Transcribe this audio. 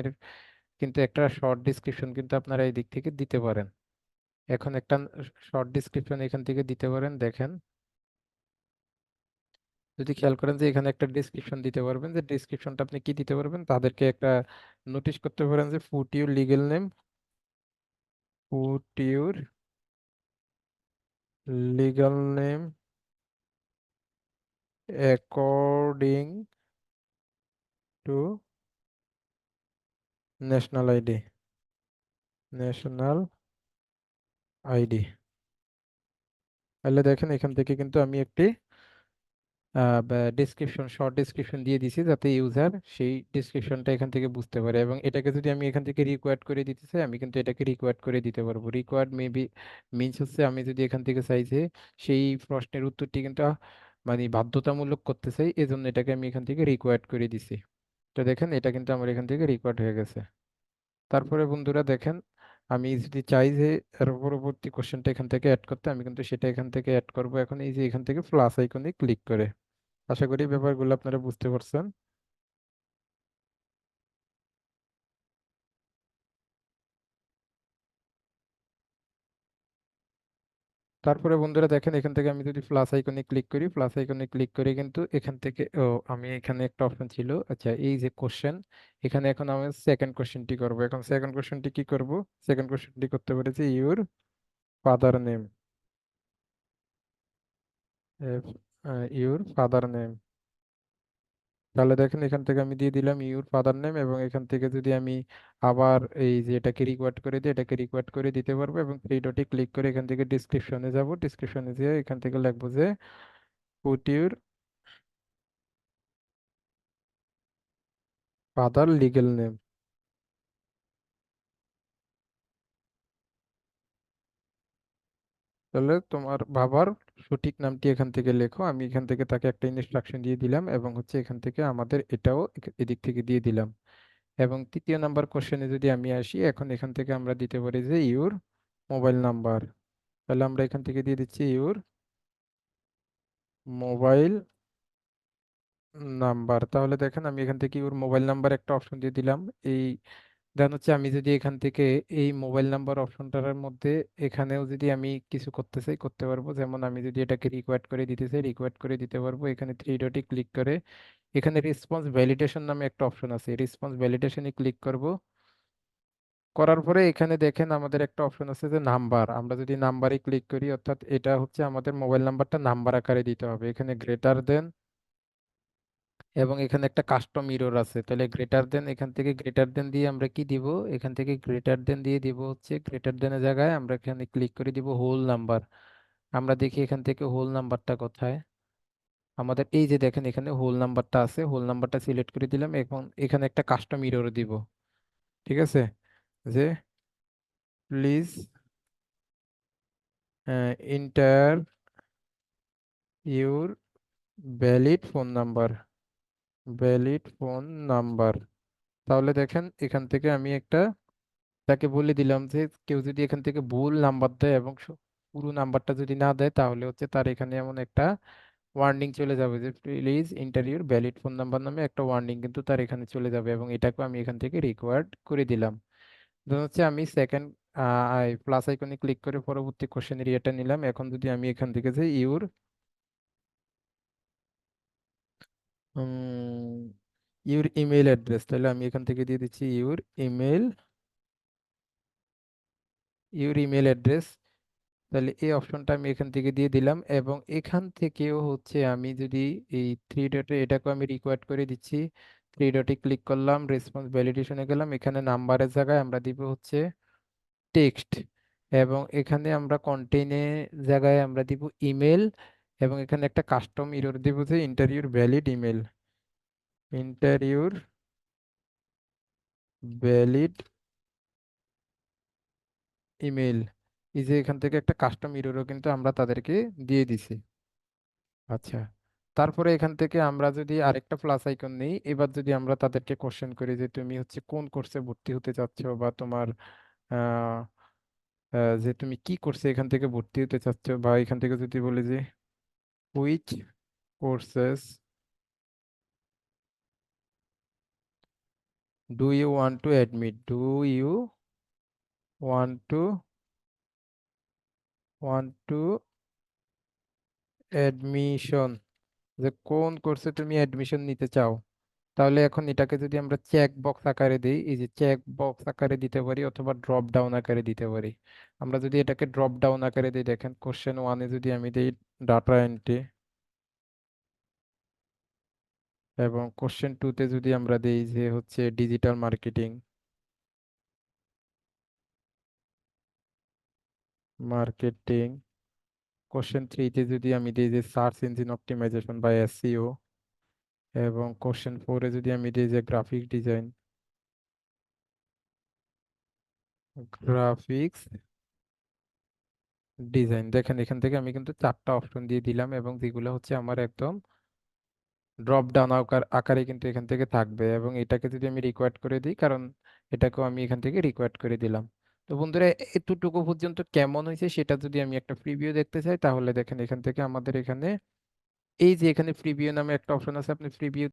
এর কিন্তু একটা শর্ট ডিসক্রিপশন কিন্তু আপনারা এই দিক থেকে দিতে পারেন। এখন একটা শর্ট ডিসক্রিপশন এখান থেকে দিতে পারেন, দেখেন। যদি খেয়াল করেন যে এখানে একটা ডিসক্রিপশন দিতে পারবেন, যে ডিসক্রিপশনটা আপনি কি দিতে পারবেন, তাদেরকে একটা নোটিশ করতে পারেন যে put your legal name put your legal name according to national ID national ID তাহলে দেখেন এখান থেকে কিন্তু আমি একটি ডিসক্রিপশন শর্ট ডিসক্রিপশন দিয়ে দিছি যাতে ইউজার সেই ডিসক্রিপশনটা এখান থেকে বুঝতে পারে এবং এটাকে যদি আমি এখান থেকে রিকোয়ার্ড করে দিতে চাই, আমি কিন্তু এটাকে রিকোয়ার্ড করে দিতে পারব। রিকোয়ার্ড মেবি মিনস হচ্ছে আমি যদি এখান থেকে চাই যে সেই প্রশ্নের উত্তরটি কিন্তু মানে বাধ্যতামূলক করতে চাই, এজন্য এটাকে আমি এখান থেকে রিকোয়ার্ড করে দিছি। তো দেখেন, এটা কিন্তু আমার এখান থেকে রিকোয়ার্ড হয়ে গেছে। তারপরে বন্ধুরা দেখেন, আমি যদি চাই যে এর পরবর্তী কোশ্চেনটা এখান থেকে অ্যাড করতে, আমি কিন্তু সেটা এখান থেকে অ্যাড করব। এখন এই যে এখান থেকে প্লাস আইকনে ক্লিক করে। আশা করি ব্যাপারগুলো আপনারা বুঝতে পারছেন। তারপরে বন্ধুরা দেখেন, এখান থেকে আমি যদি প্লাস আইকনে ক্লিক করি প্লাস আইকনে ক্লিক করে কিন্তু এখান থেকে, ও, আমি এখানে একটা অপশন ছিল। আচ্ছা এই যে কোশ্চেন এখানে এখন আমি সেকেন্ড কোশ্চেনটি করব। এখন সেকেন্ড কোশ্চেনটি কি করব? সেকেন্ড কোশ্চেনটি করতে পেরেছি your father name your father name তাহলে দেখেন এখান থেকে আমি দিয়ে দিলাম ইউর ফাদার নেম এবং এখান থেকে যদি আমি আবার এই যে এটাকে রিকোয়ার্ড করে দিই, এটাকে রিকোয়ার্ড করে দিতে পারব এবং থ্রি ডটে ক্লিক করে এখান থেকে ডিসক্রিপশনে যাব। ডিসক্রিপশনে যেয়ে এখান থেকে লিখব যে put your father legal name তাহলে তোমার বাবার সঠিক নামটি এখান থেকে লেখো। আমি এখান থেকে তাকে একটা ইনস্ট্রাকশন দিয়ে দিলাম এবং হচ্ছে এখান থেকে আমাদের এটাও এদিক থেকে দিয়ে দিলাম। এবং তৃতীয় নাম্বার কোশ্চেনে যদি আমি আসি, এখন এখান থেকে আমরা দিতে পারি যে ইউর মোবাইল নাম্বার তাহলে আমরা এখান থেকে দিয়ে দিচ্ছি ইউর মোবাইল নাম্বার তাহলে দেখেন আমি এখান থেকে ইউর মোবাইল নাম্বার একটা অপশন দিয়ে দিলাম। এই দেন হচ্ছে আমি যদি এখান থেকে এই মোবাইল নাম্বার অপশনটার মধ্যে এখানেও যদি আমি কিছু করতে চাই, করতে পারব। যেমন আমি যদি এটাকে রিকোয়ার্ড করে দিতে চাই রিকোয়ার্ড করে দিতে পারব। এখানে থ্রি ডটে ক্লিক করে এখানে রেসপন্স ভ্যালিডেশন নামে একটা অপশন আছে। রেসপন্স ভ্যালিডেশনে ক্লিক করব। করার পরে এখানে দেখেন আমাদের একটা অপশন আছে যে নাম্বার আমরা যদি নাম্বারে ক্লিক করি, অর্থাৎ এটা হচ্ছে আমাদের মোবাইল নাম্বারটা নাম্বার আকারে দিতে হবে। এখানে গ্রেটার দেন এবং এখানে একটা কাস্টম ইরর আছে। তাহলে গ্রেটার দেন এখান থেকে গ্রেটার দেন দিয়ে আমরা কি দিব? এখান থেকে গ্রেটার দেন দিয়ে দিব হচ্ছে গ্রেটার দেনের জায়গায় আমরা এখানে ক্লিক করে দিব হোল নাম্বার আমরা দেখি এখান থেকে হোল নাম্বারটা কোথায়? আমাদের এই যে দেখেন এখানে হোল নাম্বারটা আছে হোল নাম্বারটা সিলেক্ট করে দিলাম এখন এখানে একটা কাস্টম ইরর দিব। ঠিক আছে? যে please enter your valid phone number valid phone number তাহলে দেখেন, এখান থেকে আমি একটা, তাকে বলে দিলাম যে, কেউ যদি এখান থেকে ভুল নাম্বার দেয় এবং পুরো নাম্বারটা যদি না দেয়, তাহলে হচ্ছে তার এখানে এমন একটা ওয়ার্নিং চলে যাবে যে প্লিজ ইন্টারভিউর ভ্যালিড ফোন নাম্বার নামে একটা ওয়ার্নিং কিন্তু তার এখানে চলে যাবে এবং এটাকে আমি এখান থেকে রিকোয়ার্ড করে দিলাম। ধরুন হচ্ছে আমি সেকেন্ড প্লাস আইকনে ক্লিক করে পরবর্তী কোশ্চেনের ইয়েটা নিলাম। এখন যদি আমি এখান থেকে যে ইউর ইউর ইমেল অ্যাড্রেস তাহলে আমি এখান থেকে দিয়ে দিচ্ছি your email your email address তাহলে এই অপশনটা আমি এখান থেকে দিয়ে দিলাম এবং এখান থেকেও হচ্ছে আমি যদি এই থ্রি ডটে এটাকে আমি রিকোয়ার্ড করে দিচ্ছি থ্রি ডটে ক্লিক করলাম রেসপন্স ভ্যালিডেশনে গেলাম, এখানে নাম্বারের জায়গায় আমরা দিব হচ্ছে টেক্সট এবং এখানে আমরা কন্টেইনে জায়গায় আমরা দিব ইমেল এবং এখানে একটা কাস্টম ইরর দিব যে enter your valid email enter your valid email এই যে এখান থেকে একটা কাস্টম ইরোরও কিন্তু আমরা তাদেরকে দিয়ে দিছি। আচ্ছা তারপরে এখান থেকে আমরা যদি আরেকটা প্লাস আইকন নেই, এবার যদি আমরা তাদেরকে কোশ্চেন করি যে তুমি হচ্ছে কোন কোর্সে ভর্তি হতে চাচ্ছ বা তোমার যে তুমি কি কোর্সে এখান থেকে ভর্তি হতে চাচ্ছ বা এখান থেকে যদি বলি যে which courses do you want to admit do you want to want to admission যে কোন কোর্সে তুমি অ্যাডমিশন নিতে চাও? তাহলে এখন এটাকে যদি আমরা চেক বক্স আকারে দিই, এই যে চেক বক্স আকারে দিতে পারি অথবা ড্রপ ডাউন আকারে দিতে পারি। আমরা যদি এটাকে ড্রপ ডাউন আকারে দিই, দেখেন কোশ্চেন ওয়ানে যদি আমি দিই ডাটা এন্ট্রি এবং কোশ্চেন টুতে যদি আমরা দিই যে হচ্ছে ডিজিটাল মার্কেটিং মার্কেটিং কোশ্চেন থ্রিতে যদি আমি দিই যে সার্চ ইঞ্জিন অপটিমাইজেশন বা এসইও এবং কোশ্চেন ফোরে যদি আমি দিই যে গ্রাফিক ডিজাইন গ্রাফিক্স ডিজাইন দেখেন এখান থেকে আমি কিন্তু চারটা অপশন দিয়ে দিলাম এবং যেগুলো হচ্ছে আমার একদম ড্রপ ডাউন আকার আকারে কিন্তু এখান থেকে থাকবে এবং এটাকে যদি আমি রিকোয়ার্ড করে দিই কারণ এটাকেও আমি এখান থেকে রিকোয়ার্ড করে দিলাম। তো বন্ধুরা এতটুকু পর্যন্ত কেমন হয়েছে সেটা যদি আমি একটা প্রিভিউ দেখতে চাই তাহলে দেখেন এখান থেকে আমাদের এখানে এই যে এখানে প্রিভিউ নামে একটা অপশন আছে আপনি প্রিভিউ